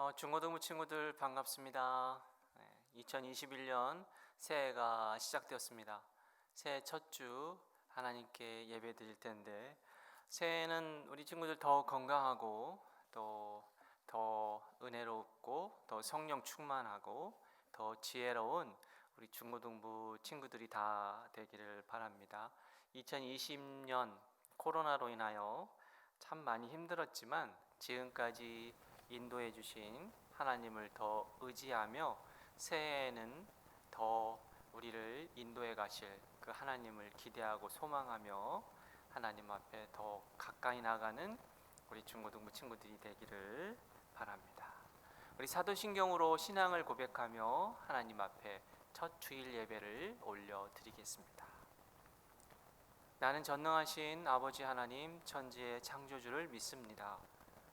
어, 중고등부 친구들 반갑습니다. 네, 2021년 새해가 시작되었습니다. 새해 첫 주 하나님께 예배 드릴 텐데 새해는 우리 친구들 더 건강하고 또 더 은혜롭고 더 성령 충만하고 더 지혜로운 우리 중고등부 친구들이 다 되기를 바랍니다. 2020년 코로나로 인하여 참 많이 힘들었지만 지금까지 인도해 주신 하나님을 더 의지하며 새해에는 더 우리를 인도해 가실 그 하나님을 기대하고 소망하며 하나님 앞에 더 가까이 나가는 우리 중고등부 친구들이 되기를 바랍니다. 우리 사도신경으로 신앙을 고백하며 하나님 앞에 첫 주일 예배를 올려 드리겠습니다. 나는 전능하신 아버지 하나님 천지의 창조주를 믿습니다.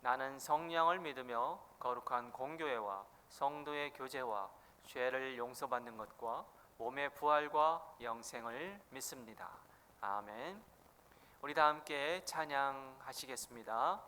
나는 성령을 믿으며 거룩한 공교회와 성도의 교제와 죄를 용서받는 것과 몸의 부활과 영생을 믿습니다. 아멘. 우리 다 함께 찬양하시겠습니다.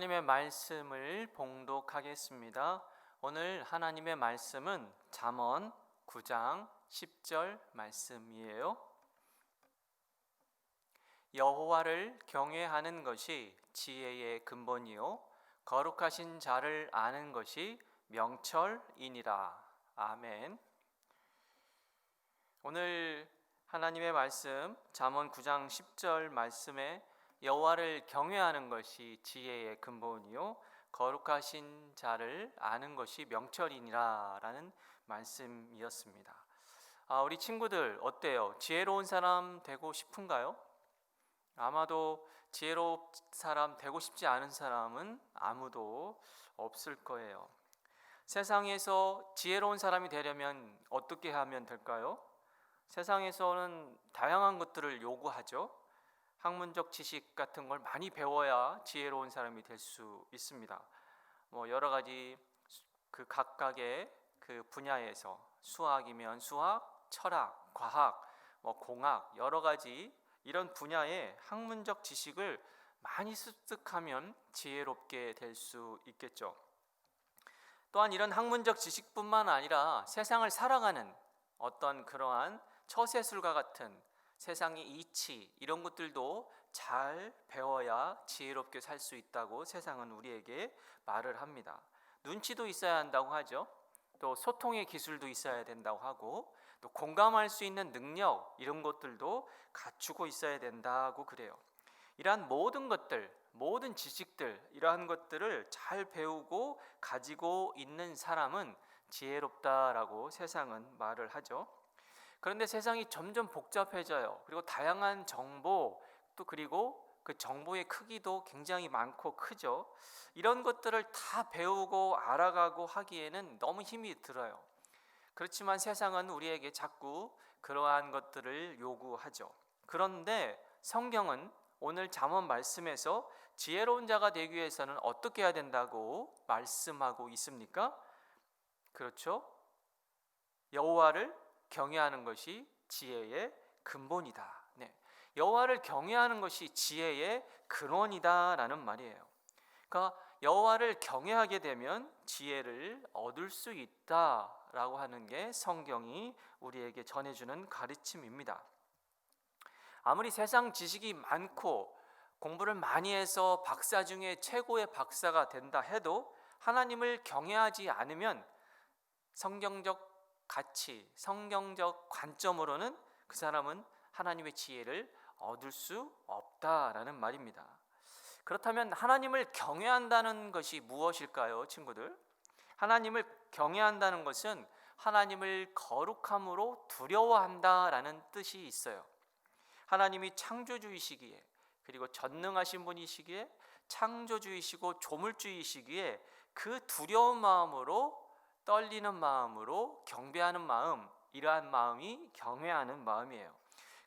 하나님의 말씀을 봉독하겠습니다. 오늘 하나님의 말씀은 잠언 9장 10절 말씀이에요. 여호와를 경외하는 것이 지혜의 근본이요 거룩하신 자를 아는 것이 명철이니라. 아멘. 오늘 하나님의 말씀 잠언 9장 10절 말씀에 여호와를 경외하는 것이 지혜의 근본이요 거룩하신 자를 아는 것이 명철이니라라는 말씀이었습니다. 아, 우리 친구들 어때요? 지혜로운 사람 되고 싶은가요? 아마도 지혜로운 사람 되고 싶지 않은 사람은 아무도 없을 거예요. 세상에서 지혜로운 사람이 되려면 어떻게 하면 될까요? 세상에서는 다양한 것들을 요구하죠. 학문적 지식 같은 걸 많이 배워야 지혜로운 사람이 될 수 있습니다. 뭐 여러 가지 그 각각의 그 분야에서 수학이면 수학, 철학, 과학, 뭐 공학 여러 가지 이런 분야의 학문적 지식을 많이 습득하면 지혜롭게 될 수 있겠죠. 또한 이런 학문적 지식뿐만 아니라 세상을 살아가는 어떤 그러한 처세술과 같은 세상의 이치 이런 것들도 잘 배워야 지혜롭게 살 수 있다고 세상은 우리에게 말을 합니다. 눈치도 있어야 한다고 하죠. 또 소통의 기술도 있어야 된다고 하고 또 공감할 수 있는 능력 이런 것들도 갖추고 있어야 된다고 그래요. 이러한 모든 것들, 모든 지식들 이러한 것들을 잘 배우고 가지고 있는 사람은 지혜롭다라고 세상은 말을 하죠. 그런데 세상이 점점 복잡해져요. 그리고 다양한 정보 또 그리고 그 정보의 크기도 굉장히 많고 크죠. 이런 것들을 다 배우고 알아가고 하기에는 너무 힘이 들어요. 그렇지만 세상은 우리에게 자꾸 그러한 것들을 요구하죠. 그런데 성경은 오늘 잠언 말씀에서 지혜로운 자가 되기 위해서는 어떻게 해야 된다고 말씀하고 있습니까? 그렇죠? 여호와를 경외하는 것이 지혜의 근본이다. 네. 여호와를 경외하는 것이 지혜의 근원이다라는 말이에요. 그러니까 여호와를 경외하게 되면 지혜를 얻을 수 있다라고 하는 게 성경이 우리에게 전해주는 가르침입니다. 아무리 세상 지식이 많고 공부를 많이 해서 박사 중에 최고의 박사가 된다 해도 하나님을 경외하지 않으면 성경적 가치, 성경적 관점으로는 그 사람은 하나님의 지혜를 얻을 수 없다라는 말입니다. 그렇다면 하나님을 경외한다는 것이 무엇일까요, 친구들? 하나님을 경외한다는 것은 하나님을 거룩함으로 두려워한다라는 뜻이 있어요. 하나님이 창조주이시기에 그리고 전능하신 분이시기에 창조주이시고 조물주이시기에 그 두려운 마음으로 떨리는 마음으로 경배하는 마음 이러한 마음이 경외하는 마음이에요.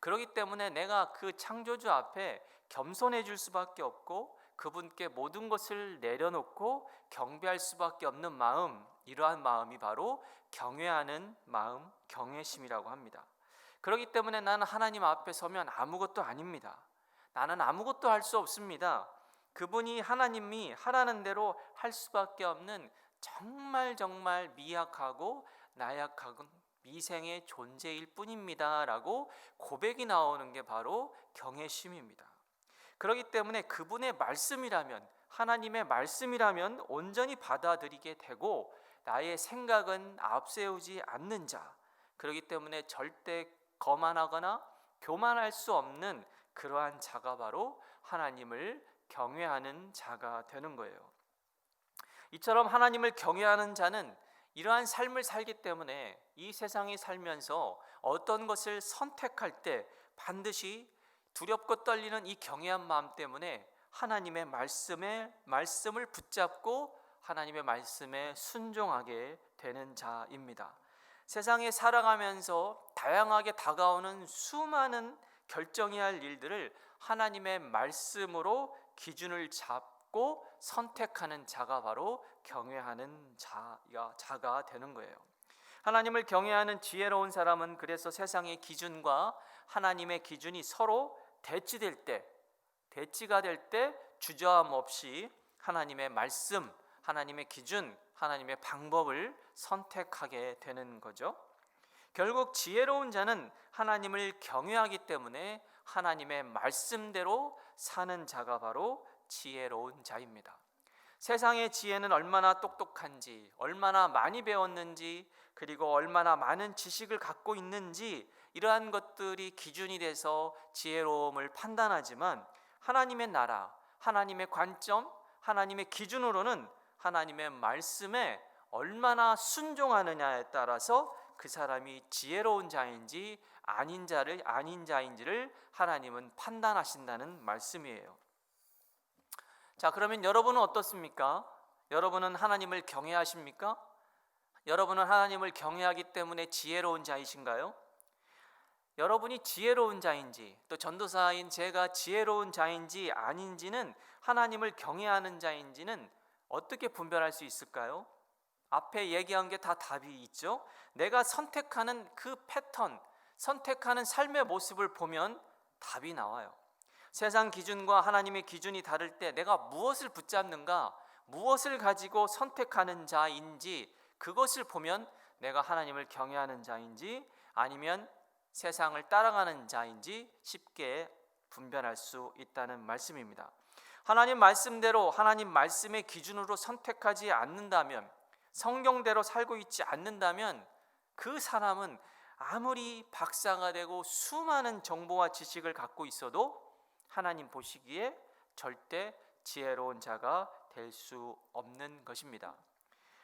그렇기 때문에 내가 그 창조주 앞에 겸손해 줄 수밖에 없고 그분께 모든 것을 내려놓고 경배할 수밖에 없는 마음 이러한 마음이 바로 경외하는 마음 경외심이라고 합니다. 그렇기 때문에 나는 하나님 앞에 서면 아무것도 아닙니다. 나는 아무것도 할 수 없습니다. 그분이 하나님이 하라는 대로 할 수밖에 없는 정말 정말 미약하고 나약하고 미생의 존재일 뿐입니다 라고 고백이 나오는 게 바로 경외심입니다. 그렇기 때문에 그분의 말씀이라면 하나님의 말씀이라면 온전히 받아들이게 되고 나의 생각은 앞세우지 않는 자. 그렇기 때문에 절대 거만하거나 교만할 수 없는 그러한 자가 바로 하나님을 경외하는 자가 되는 거예요. 이처럼 하나님을 경외하는 자는 이러한 삶을 살기 때문에 이 세상에 살면서 어떤 것을 선택할 때 반드시 두렵고 떨리는 이 경외한 마음 때문에 하나님의 말씀에 말씀을 붙잡고 하나님의 말씀에 순종하게 되는 자입니다. 세상에 살아가면서 다양하게 다가오는 수많은 결정해야 할 일들을 하나님의 말씀으로 기준을 잡고 선택하는 자가 바로 경외하는 자가, 자가 되는 거예요. 하나님을 경외하는 지혜로운 사람은 그래서 세상의 기준과 하나님의 기준이 서로 대치될 때, 대치가 될 때 주저함 없이 하나님의 말씀, 하나님의 기준, 하나님의 방법을 선택하게 되는 거죠. 결국 지혜로운 자는 하나님을 경외하기 때문에 하나님의 말씀대로 사는 자가 바로 지혜로운 자입니다. 세상의 지혜는 얼마나 똑똑한지, 얼마나 많이 배웠는지, 그리고 얼마나 많은 지식을 갖고 있는지 이러한 것들이 기준이 돼서 지혜로움을 판단하지만 하나님의 나라, 하나님의 관점, 하나님의 기준으로는 하나님의 말씀에 얼마나 순종하느냐에 따라서 그 사람이 지혜로운 자인지 아닌 자를 아닌 자인지를 하나님은 판단하신다는 말씀이에요. 자, 그러면 여러분은 어떻습니까? 여러분은 하나님을 경외하십니까? 여러분은 하나님을 경외하기 때문에 지혜로운 자이신가요? 여러분이 지혜로운 자인지 또 전도사인 제가 지혜로운 자인지 아닌지는 하나님을 경외하는 자인지는 어떻게 분별할 수 있을까요? 앞에 얘기한 게 다 답이 있죠. 내가 선택하는 그 패턴, 선택하는 삶의 모습을 보면 답이 나와요. 세상 기준과 하나님의 기준이 다를 때 내가 무엇을 붙잡는가, 무엇을 가지고 선택하는 자인지 그것을 보면 내가 하나님을 경외하는 자인지 아니면 세상을 따라가는 자인지 쉽게 분별할 수 있다는 말씀입니다. 하나님 말씀대로 하나님 말씀의 기준으로 선택하지 않는다면 성경대로 살고 있지 않는다면 그 사람은 아무리 박사가 되고 수많은 정보와 지식을 갖고 있어도 하나님 보시기에 절대 지혜로운 자가 될 수 없는 것입니다.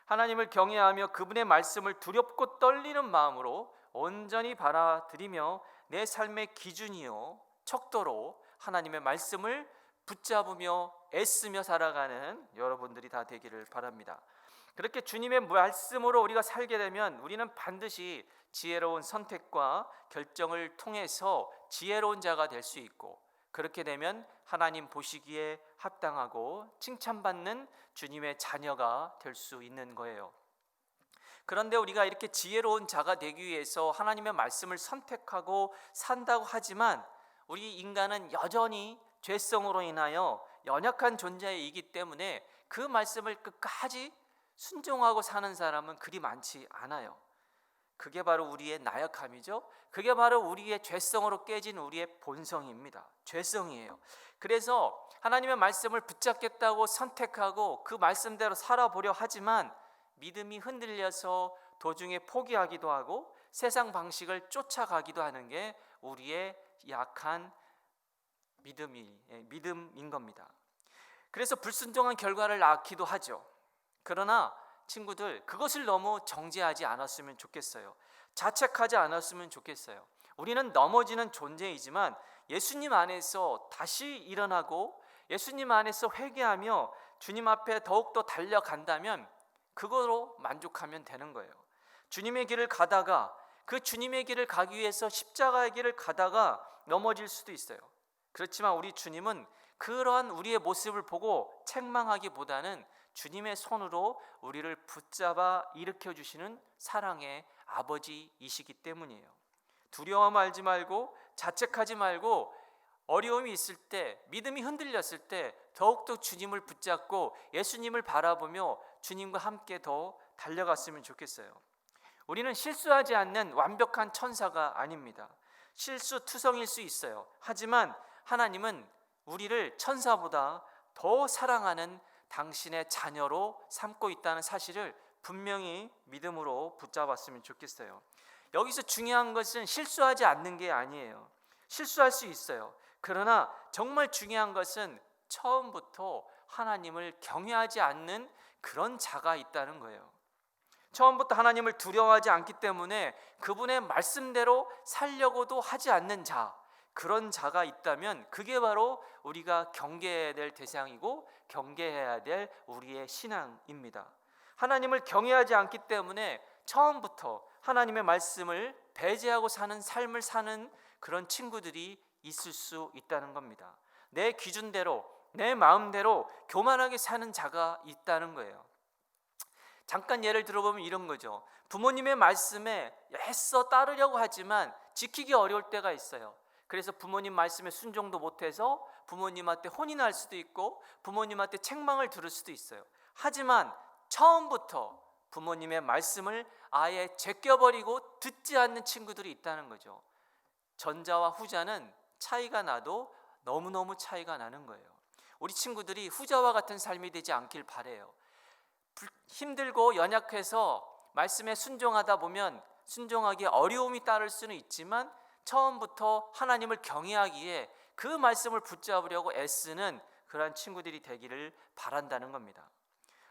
하나님을 경외하며 그분의 말씀을 두렵고 떨리는 마음으로 온전히 받아들이며 내 삶의 기준이요 척도로 하나님의 말씀을 붙잡으며 애쓰며 살아가는 여러분들이 다 되기를 바랍니다. 그렇게 주님의 말씀으로 우리가 살게 되면 우리는 반드시 지혜로운 선택과 결정을 통해서 지혜로운 자가 될 수 있고 그렇게 되면 하나님 보시기에 합당하고 칭찬받는 주님의 자녀가 될 수 있는 거예요. 그런데 우리가 이렇게 지혜로운 자가 되기 위해서 하나님의 말씀을 선택하고 산다고 하지만 우리 인간은 여전히 죄성으로 인하여 연약한 존재이기 때문에 그 말씀을 끝까지 순종하고 사는 사람은 그리 많지 않아요. 그게 바로 우리의 나약함이죠. 그게 바로 우리의 죄성으로 깨진 우리의 본성입니다. 죄성이에요. 그래서 하나님의 말씀을 붙잡겠다고 선택하고 그 말씀대로 살아보려 하지만 믿음이 흔들려서 도중에 포기하기도 하고 세상 방식을 쫓아가기도 하는 게 우리의 약한 믿음이 예, 믿음인 겁니다. 그래서 불순종한 결과를 낳기도 하죠. 그러나 친구들 그것을 너무 정죄하지 않았으면 좋겠어요. 자책하지 않았으면 좋겠어요. 우리는 넘어지는 존재이지만 예수님 안에서 다시 일어나고 예수님 안에서 회개하며 주님 앞에 더욱더 달려간다면 그거로 만족하면 되는 거예요. 주님의 길을 가다가 그 주님의 길을 가기 위해서 십자가의 길을 가다가 넘어질 수도 있어요. 그렇지만 우리 주님은 그러한 우리의 모습을 보고 책망하기보다는 주님의 손으로 우리를 붙잡아 일으켜 주시는 사랑의 아버지이시기 때문이에요. 두려워 말지 말고 자책하지 말고 어려움이 있을 때 믿음이 흔들렸을 때 더욱더 주님을 붙잡고 예수님을 바라보며 주님과 함께 더 달려갔으면 좋겠어요. 우리는 실수하지 않는 완벽한 천사가 아닙니다. 실수 투성일 수 있어요. 하지만 하나님은 우리를 천사보다 더 사랑하는 당신의 자녀로 삼고 있다는 사실을 분명히 믿음으로 붙잡았으면 좋겠어요. 여기서 중요한 것은 실수하지 않는 게 아니에요. 실수할 수 있어요. 그러나 정말 중요한 것은 처음부터 하나님을 경외하지 않는 그런 자가 있다는 거예요. 처음부터 하나님을 두려워하지 않기 때문에 그분의 말씀대로 살려고도 하지 않는 자, 그런 자가 있다면 그게 바로 우리가 경계해야 될 대상이고 경계해야 될 우리의 신앙입니다. 하나님을 경외하지 않기 때문에 처음부터 하나님의 말씀을 배제하고 사는 삶을 사는 그런 친구들이 있을 수 있다는 겁니다. 내 기준대로, 내 마음대로 교만하게 사는 자가 있다는 거예요. 잠깐 예를 들어보면 이런 거죠. 부모님의 말씀에 애써 따르려고 하지만 지키기 어려울 때가 있어요. 그래서 부모님 말씀에 순종도 못해서 부모님한테 혼이 날 수도 있고 부모님한테 책망을 들을 수도 있어요. 하지만 처음부터 부모님의 말씀을 아예 제껴버리고 듣지 않는 친구들이 있다는 거죠. 전자와 후자는 차이가 나도 너무너무 차이가 나는 거예요. 우리 친구들이 후자와 같은 삶이 되지 않길 바래요. 불- 힘들고 연약해서 말씀에 순종하다 보면 순종하기에 어려움이 따를 수는 있지만 처음부터 하나님을 경외하기에 그 말씀을 붙잡으려고 애쓰는 그러한 친구들이 되기를 바란다는 겁니다.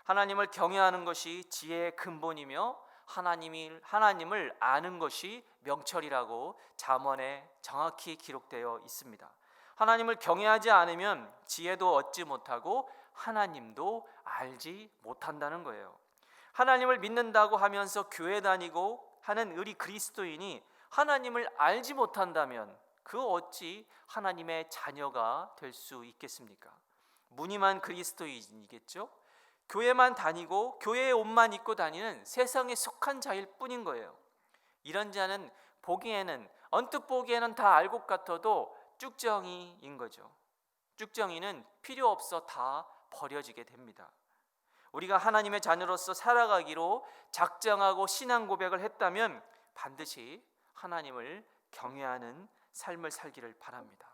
하나님을 경외하는 것이 지혜의 근본이며 하나님이 하나님을 아는 것이 명철이라고 잠언에 정확히 기록되어 있습니다. 하나님을 경외하지 않으면 지혜도 얻지 못하고 하나님도 알지 못한다는 거예요. 하나님을 믿는다고 하면서 교회 다니고 하는 의리 그리스도인이 하나님을 알지 못한다면 그 어찌 하나님의 자녀가 될 수 있겠습니까? 무늬만 그리스도인이겠죠? 교회만 다니고 교회의 옷만 입고 다니는 세상에 속한 자일 뿐인 거예요. 이런 자는 보기에는 언뜻 보기에는 다알것 같아도 쭉정이인 거죠. 쭉정이는 필요 없어 다 버려지게 됩니다. 우리가 하나님의 자녀로서 살아가기로 작정하고 신앙 고백을 했다면 반드시 하나님을 경외하는 삶을 살기를 바랍니다.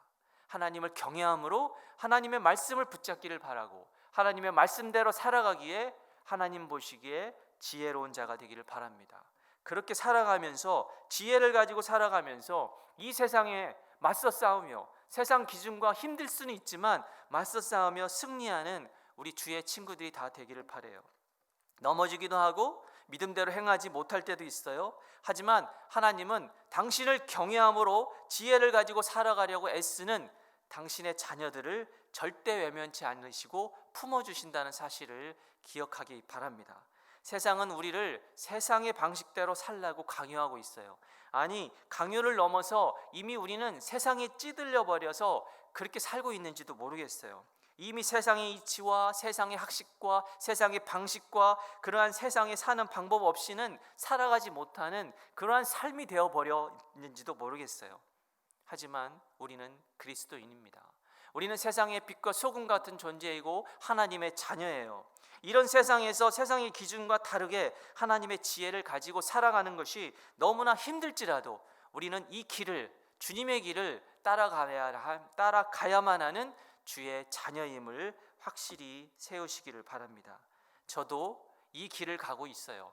하나님을 경외함으로 하나님의 말씀을 붙잡기를 바라고 하나님의 말씀대로 살아가기에 하나님 보시기에 지혜로운 자가 되기를 바랍니다. 그렇게 살아가면서 지혜를 가지고 살아가면서 이 세상에 맞서 싸우며 세상 기준과 힘들 수는 있지만 맞서 싸우며 승리하는 우리 주의 친구들이 다 되기를 바래요. 넘어지기도 하고 믿음대로 행하지 못할 때도 있어요. 하지만 하나님은 당신을 경외함으로 지혜를 가지고 살아가려고 애쓰는 당신의 자녀들을 절대 외면치 않으시고 품어 주신다는 사실을 기억하기 바랍니다. 세상은 우리를 세상의 방식대로 살라고 강요하고 있어요. 아니, 강요를 넘어서 이미 우리는 세상에 찌들려 버려서 그렇게 살고 있는지도 모르겠어요. 이미 세상의 이치와 세상의 학식과 세상의 방식과 그러한 세상에 사는 방법 없이는 살아가지 못하는 그러한 삶이 되어 버려 있는지도 모르겠어요. 하지만 우리는 그리스도인입니다. 우리는 세상의 빛과 소금 같은 존재이고 하나님의 자녀예요. 이런 세상에서 세상의 기준과 다르게 하나님의 지혜를 가지고 살아가는 것이 너무나 힘들지라도 우리는 이 길을 주님의 길을 따라가야 따라가야만 하는 주의 자녀임을 확실히 세우시기를 바랍니다. 저도 이 길을 가고 있어요.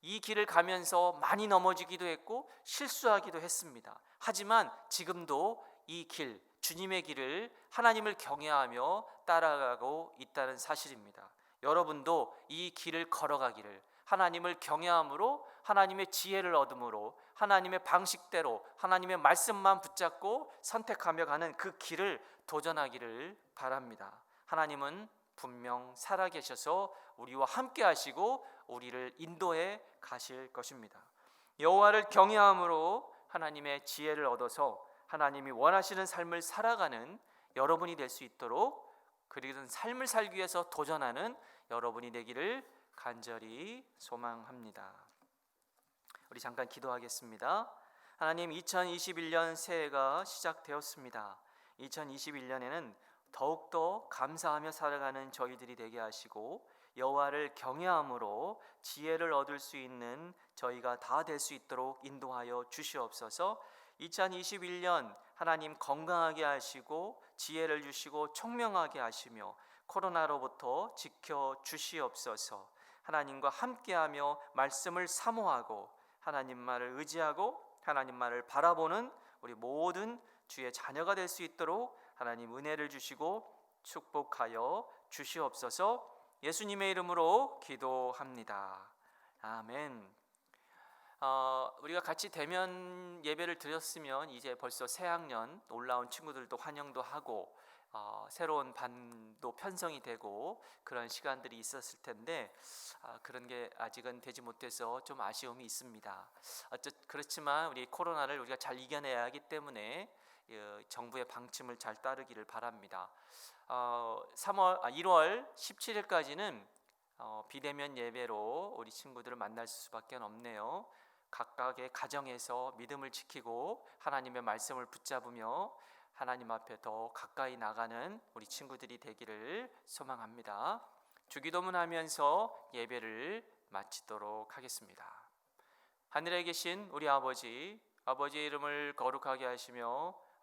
이 길을 가면서 많이 넘어지기도 했고 실수하기도 했습니다. 하지만 지금도 이 길, 주님의 길을 하나님을 경외하며 따라가고 있다는 사실입니다. 여러분도 이 길을 걸어가기를 하나님을 경외함으로 하나님의 지혜를 얻음으로 하나님의 방식대로 하나님의 말씀만 붙잡고 선택하며 가는 그 길을 도전하기를 바랍니다. 하나님은 분명 살아계셔서 우리와 함께 하시고 우리를 인도해 가실 것입니다. 여호와를 경외함으로 하나님의 지혜를 얻어서 하나님이 원하시는 삶을 살아가는 여러분이 될 수 있도록 그런 삶을 살기 위해서 도전하는 여러분이 되기를 간절히 소망합니다. 우리 잠깐 기도하겠습니다. 하나님 2021년 새해가 시작되었습니다. 2021년에는 더욱더 감사하며 살아가는 저희들이 되게 하시고 여호와를 경외함으로 지혜를 얻을 수 있는 저희가 다 될 수 있도록 인도하여 주시옵소서. 2021년 하나님 건강하게 하시고 지혜를 주시고 총명하게 하시며 코로나로부터 지켜 주시옵소서. 하나님과 함께하며 말씀을 사모하고 하나님 말을 의지하고 하나님 말을 바라보는 우리 모든 주의 자녀가 될 수 있도록 하나님 은혜를 주시고 축복하여 주시옵소서. 예수님의 이름으로 기도합니다. 아멘. 어, 우리가 같이 대면 예배를 드렸으면 이제 벌써 새 학년 올라온 친구들도 환영도 하고 어, 새로운 반도 편성이 되고 그런 시간들이 있었을 텐데 아, 그런 게 아직은 되지 못해서 좀 아쉬움이 있습니다. 어쩌 그렇지만 우리 코로나를 우리가 잘 이겨내야 하기 때문에 어, 정부의 방침을 잘 따르기를 바랍니다. 어, 3월 아, 1월 17일까지는 어, 비대면 예배로 우리 친구들을 만날 수밖에 없네요. 각각의 가정에서 믿음을 지키고 하나님의 말씀을 붙잡으며 하나님 앞에 더 가까이 나가는 우리 친구들이 되기를 소망합니다. 주기도문 하면서 예배를 마치도록 하겠습니다. 하늘에 계신 우리 아버지, 아버지의 이름을 거룩하게 하시며